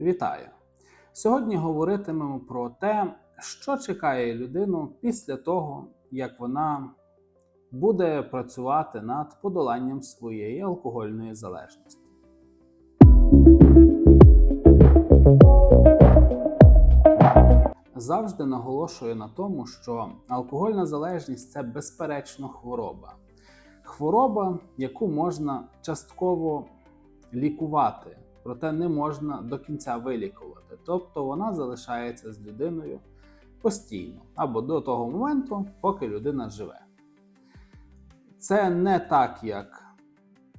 Вітаю! Сьогодні говоритимемо про те, що чекає людину після того, як вона буде працювати над подоланням своєї алкогольної залежності. Завжди наголошую на тому, що алкогольна залежність це безперечно хвороба. Хвороба, яку можна частково лікувати, проте не можна до кінця вилікувати. Тобто вона залишається з людиною постійно або до того моменту, поки людина живе. Це не так, як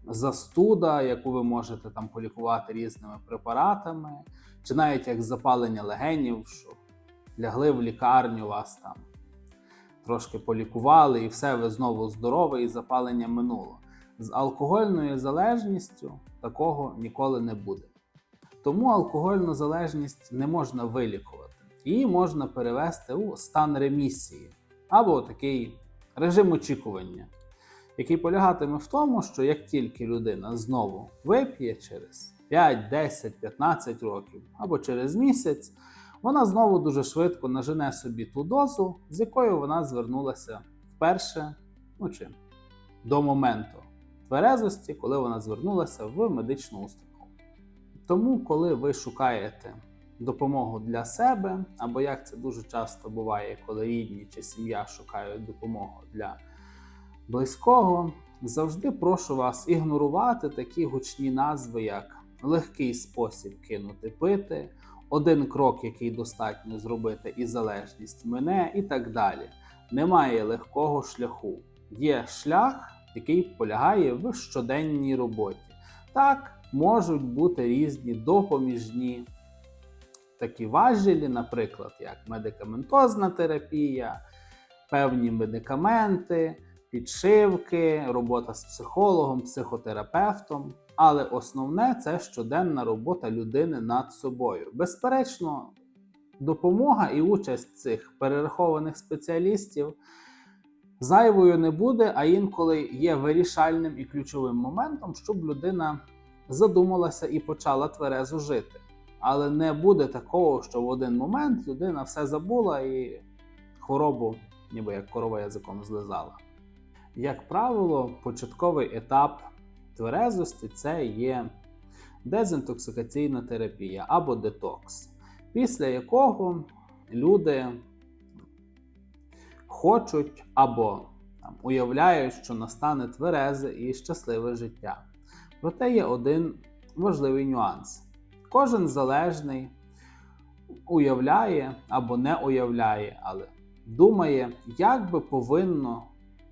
застуда, яку ви можете там полікувати різними препаратами, чи навіть як запалення легенів, що лягли в лікарню, вас там трошки полікували, і все, ви знову здорові, і запалення минуло. З алкогольною залежністю такого ніколи не буде. Тому алкогольну залежність не можна вилікувати. Її можна перевести у стан ремісії або такий режим очікування, який полягатиме в тому, що як тільки людина знову вип'є через 5, 10, 15 років або через місяць, вона знову дуже швидко нажене собі ту дозу, з якою вона звернулася вперше ну, чи до моменту тверезості, коли вона звернулася в медичну установу. Тому, коли ви шукаєте допомогу для себе, або як це дуже часто буває, коли рідні чи сім'я шукають допомогу для близького, завжди прошу вас ігнорувати такі гучні назви, як легкий спосіб кинути пити, один крок, який достатньо зробити, і залежність мене, і так далі. Немає легкого шляху. Є шлях, який полягає в щоденній роботі. Так, можуть бути різні допоміжні такі важелі, наприклад, як медикаментозна терапія, певні медикаменти, підшивки, робота з психологом, психотерапевтом. Але основне це щоденна робота людини над собою. Безперечно, допомога і участь цих перерахованих спеціалістів зайвою не буде, а інколи є вирішальним і ключовим моментом, щоб людина задумалася і почала тверезо жити. Але не буде такого, що в один момент людина все забула і хворобу, ніби як корова язиком злизала. Як правило, початковий етап тверезості це є дезінтоксикаційна терапія або детокс, після якого люди хочуть або там, уявляють, що настане тверезе і щасливе життя. Проте є один важливий нюанс: кожен залежний уявляє або не уявляє, але думає, як би повинно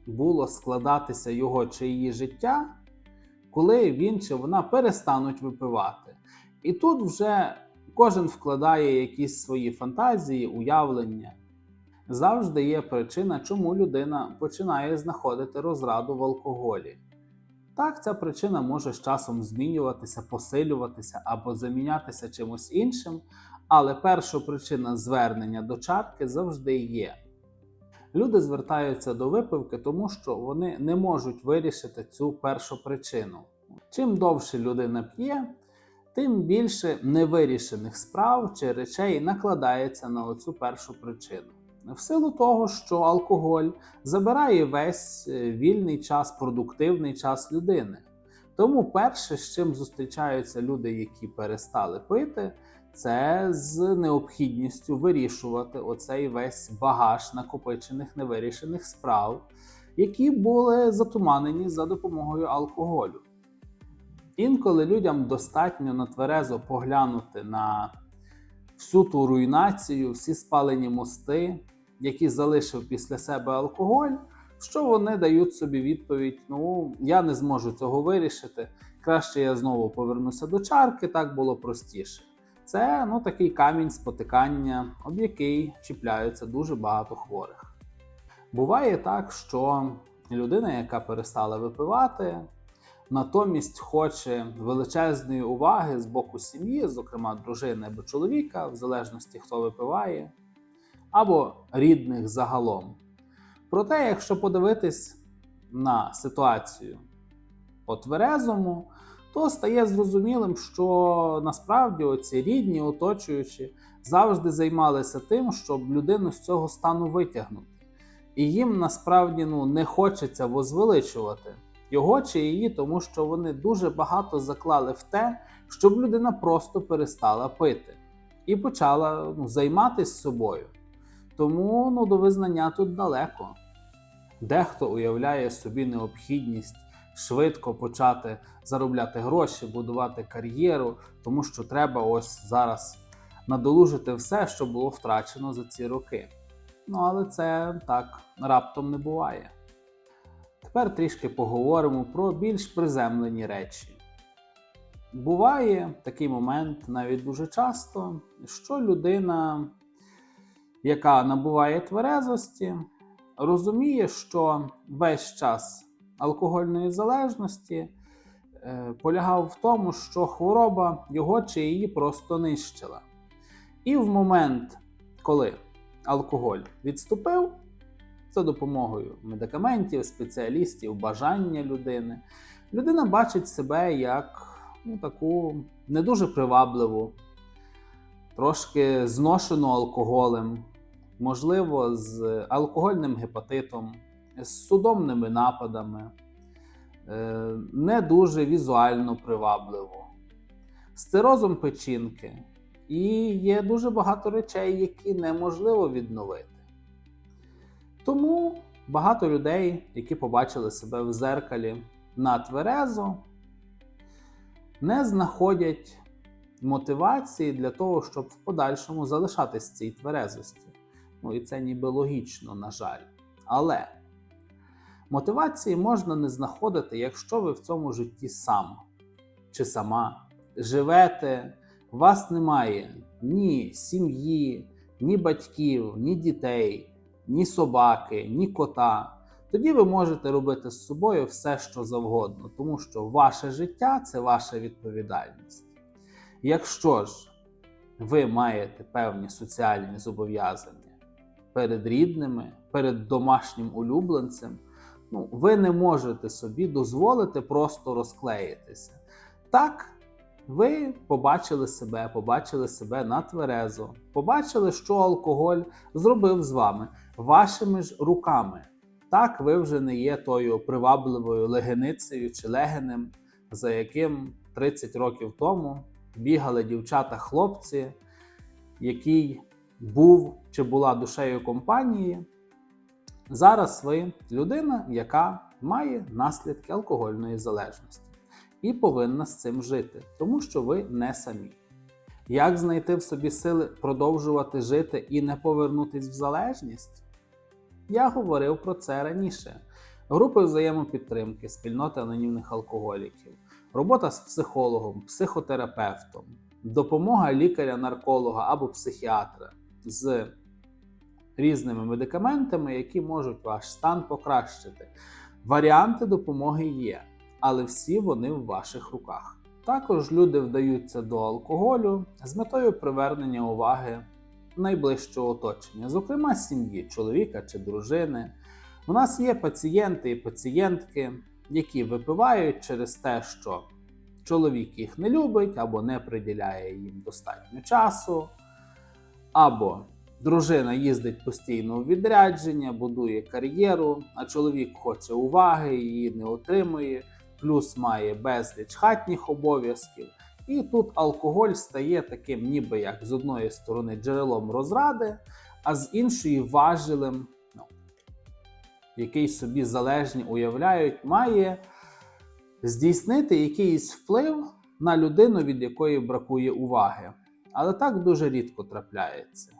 було складатися його чи її життя, коли він чи вона перестануть випивати. І тут вже кожен вкладає якісь свої фантазії, уявлення. Завжди є причина, чому людина починає знаходити розраду в алкоголі. Так, ця причина може з часом змінюватися, посилюватися або замінятися чимось іншим, але перша причина звернення до чарки завжди є. Люди звертаються до випивки, тому що вони не можуть вирішити цю першу причину. Чим довше людина п'є, тим більше невирішених справ чи речей накладається на оцю першу причину. В силу того, що алкоголь забирає весь е, вільний час, продуктивний час людини. Тому перше, з чим зустрічаються люди, які перестали пити, це з необхідністю вирішувати оцей весь багаж накопичених невирішених справ, які були затуманені за допомогою алкоголю. Інколи людям достатньо натверезо поглянути на всю ту руйнацію, всі спалені мости, які залишив після себе алкоголь, що вони дають собі відповідь: ну, я не зможу цього вирішити. Краще я знову повернуся до чарки, так було простіше. Це ну, такий камінь спотикання, об який чіпляються дуже багато хворих. Буває так, що людина, яка перестала випивати, натомість хоче величезної уваги з боку сім'ї, зокрема дружини або чоловіка, в залежності хто випиває, або рідних загалом. Проте, якщо подивитись на ситуацію по тверезому, то стає зрозумілим, що насправді оці рідні, оточуючі, завжди займалися тим, щоб людину з цього стану витягнути. І їм насправді ну, не хочеться возвеличувати його чи її, тому що вони дуже багато заклали в те, щоб людина просто перестала пити і почала ну, займатися собою. Тому ну, до визнання тут далеко. Дехто уявляє собі необхідність швидко почати заробляти гроші, будувати кар'єру, тому що треба ось зараз надолужити все, що було втрачено за ці роки. Ну але це так раптом не буває. Тепер трішки поговоримо про більш приземлені речі. Буває такий момент навіть дуже часто, що людина, яка набуває тверезості, розуміє, що весь час алкогольної залежності е, полягав в тому, що хвороба його чи її просто нищила. І в момент, коли алкоголь відступив, за допомогою медикаментів, спеціалістів, бажання людини, людина бачить себе як ну, таку не дуже привабливу, трошки зношену алкоголем, можливо, з алкогольним гепатитом, з судомними нападами, е, не дуже візуально привабливо, з цирозом печінки. І є дуже багато речей, які неможливо відновити. Тому багато людей, які побачили себе в зеркалі на тверезо, не знаходять мотивації для того, щоб в подальшому залишатись в цій тверезості. Ну і це ніби логічно, на жаль. Але мотивації можна не знаходити, якщо ви в цьому житті сам чи сама живете, у вас немає ні сім'ї, ні батьків, ні дітей, ні собаки, ні кота. Тоді ви можете робити з собою все, що завгодно, тому що ваше життя це ваша відповідальність. Якщо ж ви маєте певні соціальні зобов'язання перед рідними, перед домашнім улюбленцем, ну, ви не можете собі дозволити просто розклеїтися. Так, ви побачили себе, побачили себе на тверезо, побачили, що алкоголь зробив з вами вашими ж руками. Так, ви вже не є тою привабливою легеницею чи легенем, за яким 30 років тому бігали дівчата-хлопці, який був чи була душею компанії. Зараз ви людина, яка має наслідки алкогольної залежності і повинна з цим жити, тому що ви не самі. Як знайти в собі сили продовжувати жити і не повернутись в залежність? Я говорив про це раніше. Групи взаємопідтримки, спільноти анонімних алкоголіків, робота з психологом, психотерапевтом, допомога лікаря-нарколога або психіатра з різними медикаментами, які можуть ваш стан покращити. Варіанти допомоги є, але всі вони в ваших руках. Також люди вдаються до алкоголю з метою привернення уваги найближчого оточення, зокрема сім'ї, чоловіка чи дружини. У нас є пацієнти і пацієнтки, які випивають через те, що чоловік їх не любить або не приділяє їм достатньо часу, або дружина їздить постійно у відрядження, будує кар'єру, а чоловік хоче уваги, її не отримує, плюс має безліч хатніх обов'язків. І тут алкоголь стає таким, ніби як з одної сторони джерелом розради, а з іншої важелем, ну, який собі залежні уявляють, має здійснити якийсь вплив на людину, від якої бракує уваги. Але так дуже рідко трапляється.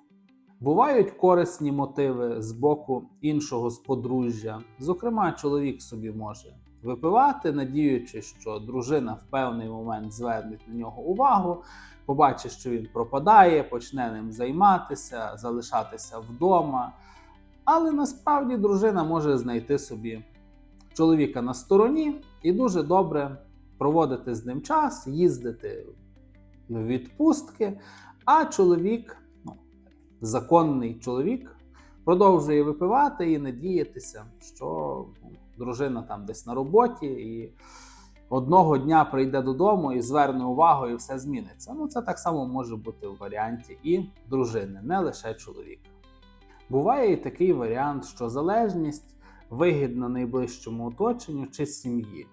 Бувають корисні мотиви з боку іншого з подружжя. Зокрема, чоловік собі може випивати, надіючи, що дружина в певний момент зверне на нього увагу, побачить, що він пропадає, почне ним займатися, залишатися вдома. Але насправді дружина може знайти собі чоловіка на стороні і дуже добре проводити з ним час, їздити відпустки, а чоловік, ну, законний чоловік, продовжує випивати і надіятися, що ну, дружина там десь на роботі, і одного дня прийде додому і зверне увагу, і все зміниться. Ну, це так само може бути в варіанті і дружини, не лише чоловіка. Буває і такий варіант, що залежність вигідна найближчому оточенню чи сім'ї.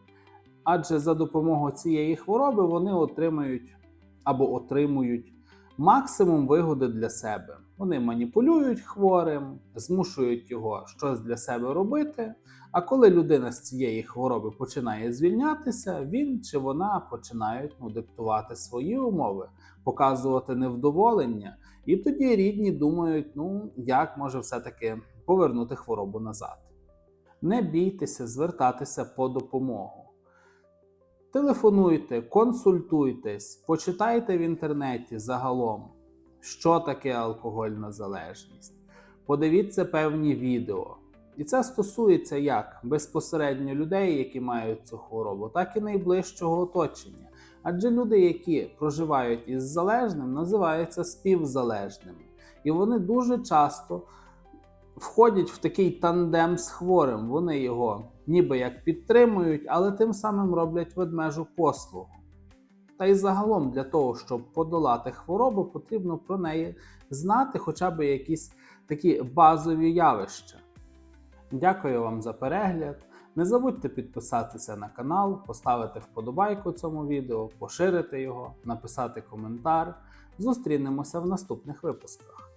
Адже за допомогою цієї хвороби вони отримають або отримують максимум вигоди для себе. Вони маніпулюють хворим, змушують його щось для себе робити. А коли людина з цієї хвороби починає звільнятися, він чи вона починають ну, диктувати свої умови, показувати невдоволення, і тоді рідні думають, ну як може все-таки повернути хворобу назад. Не бійтеся звертатися по допомогу. Телефонуйте, консультуйтесь, почитайте в інтернеті загалом, що таке алкогольна залежність. Подивіться певні відео. І це стосується як безпосередньо людей, які мають цю хворобу, так і найближчого оточення. Адже люди, які проживають із залежним, називаються співзалежними. І вони дуже часто входять в такий тандем з хворим. Вони його ніби як підтримують, але тим самим роблять ведмежу послугу. Та й загалом для того, щоб подолати хворобу, потрібно про неї знати хоча б якісь такі базові явища. Дякую вам за перегляд. Не забудьте підписатися на канал, поставити вподобайку цьому відео, поширити його, написати коментар. Зустрінемося в наступних випусках.